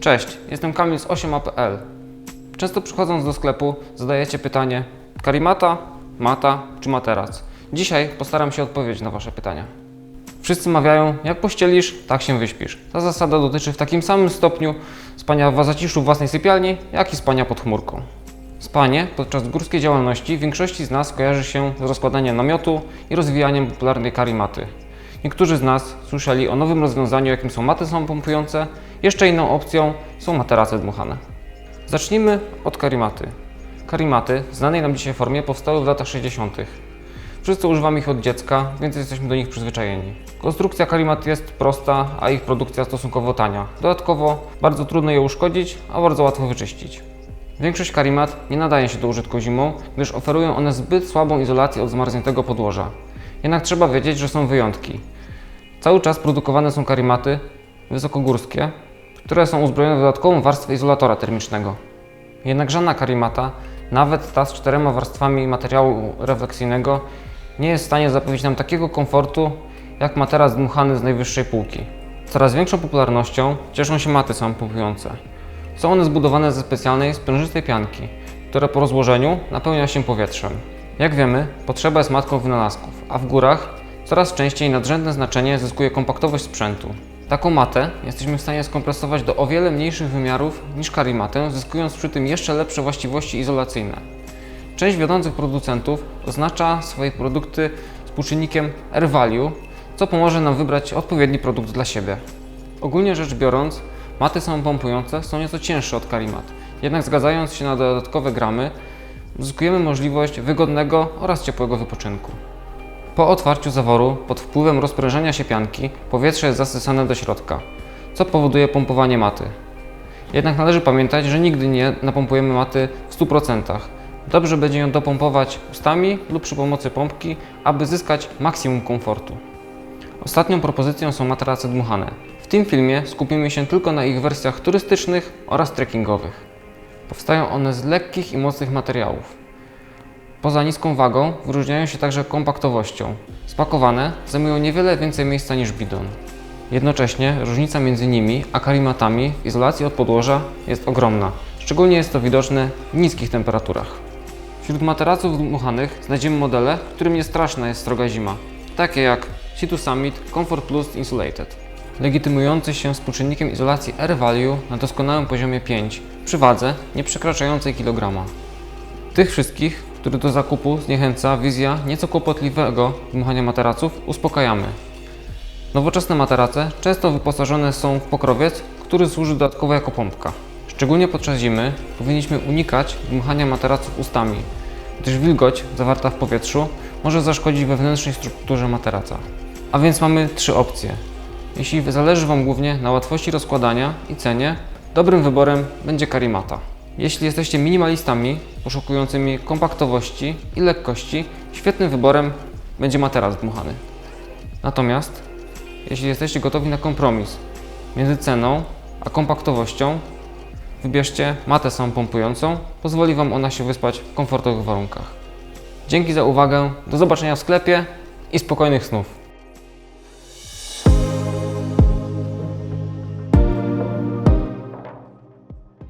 Cześć, jestem Kamil z 8a.pl. Często przychodząc do sklepu zadajecie pytanie karimata, mata czy materac? Dzisiaj postaram się odpowiedzieć na Wasze pytania. Wszyscy mawiają, jak pościelisz, tak się wyśpisz. Ta zasada dotyczy w takim samym stopniu spania w zaciszu własnej sypialni, jak i spania pod chmurką. Spanie podczas górskiej działalności większości z nas kojarzy się z rozkładaniem namiotu i rozwijaniem popularnej karimaty. Niektórzy z nas słyszeli o nowym rozwiązaniu, jakim są maty samopompujące. Jeszcze inną opcją są materace dmuchane. Zacznijmy od karimaty. Karimaty w znanej nam dzisiaj formie powstały w latach 60. Wszyscy używamy ich od dziecka, więc jesteśmy do nich przyzwyczajeni. Konstrukcja karimat jest prosta, a ich produkcja stosunkowo tania. Dodatkowo bardzo trudno je uszkodzić, a bardzo łatwo wyczyścić. Większość karimat nie nadaje się do użytku zimą, gdyż oferują one zbyt słabą izolację od zmarzniętego podłoża. Jednak trzeba wiedzieć, że są wyjątki. Cały czas produkowane są karimaty wysokogórskie, które są uzbrojone dodatkową warstwę izolatora termicznego. Jednak żadna karimata, nawet ta z czterema warstwami materiału refleksyjnego, nie jest w stanie zapewnić nam takiego komfortu jak materac dmuchany z najwyższej półki. Coraz większą popularnością cieszą się maty samopompujące. Są one zbudowane ze specjalnej, sprężystej pianki, która po rozłożeniu napełnia się powietrzem. Jak wiemy, potrzeba jest matką wynalazków, a w górach coraz częściej nadrzędne znaczenie zyskuje kompaktowość sprzętu. Taką matę jesteśmy w stanie skompresować do o wiele mniejszych wymiarów niż karimatę, zyskując przy tym jeszcze lepsze właściwości izolacyjne. Część wiodących producentów oznacza swoje produkty współczynnikiem R-value, co pomoże nam wybrać odpowiedni produkt dla siebie. Ogólnie rzecz biorąc, maty samopompujące są nieco cięższe od karimat, jednak zgadzając się na dodatkowe gramy, uzyskujemy możliwość wygodnego oraz ciepłego wypoczynku. Po otwarciu zaworu, pod wpływem rozprężenia się pianki, powietrze jest zasysane do środka, co powoduje pompowanie maty. Jednak należy pamiętać, że nigdy nie napompujemy maty w 100%. Dobrze będzie ją dopompować ustami lub przy pomocy pompki, aby zyskać maksimum komfortu. Ostatnią propozycją są materace dmuchane. W tym filmie skupimy się tylko na ich wersjach turystycznych oraz trekkingowych. Powstają one z lekkich i mocnych materiałów. Poza niską wagą wyróżniają się także kompaktowością. Spakowane zajmują niewiele więcej miejsca niż bidon. Jednocześnie różnica między nimi a karimatami w izolacji od podłoża jest ogromna. Szczególnie jest to widoczne w niskich temperaturach. Wśród materaców dmuchanych znajdziemy modele, którym nie straszna jest sroga zima, takie jak Situ Summit Comfort Plus Insulated, legitymujący się współczynnikiem izolacji R-Value na doskonałym poziomie 5 przy wadze nie przekraczającej kilograma. Tych wszystkich, których do zakupu zniechęca wizja nieco kłopotliwego dmuchania materaców, uspokajamy. Nowoczesne materace często wyposażone są w pokrowiec, który służy dodatkowo jako pompka. Szczególnie podczas zimy powinniśmy unikać dmuchania materaców ustami, gdyż wilgoć zawarta w powietrzu może zaszkodzić wewnętrznej strukturze materaca. A więc mamy trzy opcje. Jeśli zależy Wam głównie na łatwości rozkładania i cenie, dobrym wyborem będzie karimata. Jeśli jesteście minimalistami poszukującymi kompaktowości i lekkości, świetnym wyborem będzie materac dmuchany. Natomiast jeśli jesteście gotowi na kompromis między ceną a kompaktowością, wybierzcie matę samopompującą, pozwoli Wam ona się wyspać w komfortowych warunkach. Dzięki za uwagę, do zobaczenia w sklepie i spokojnych snów.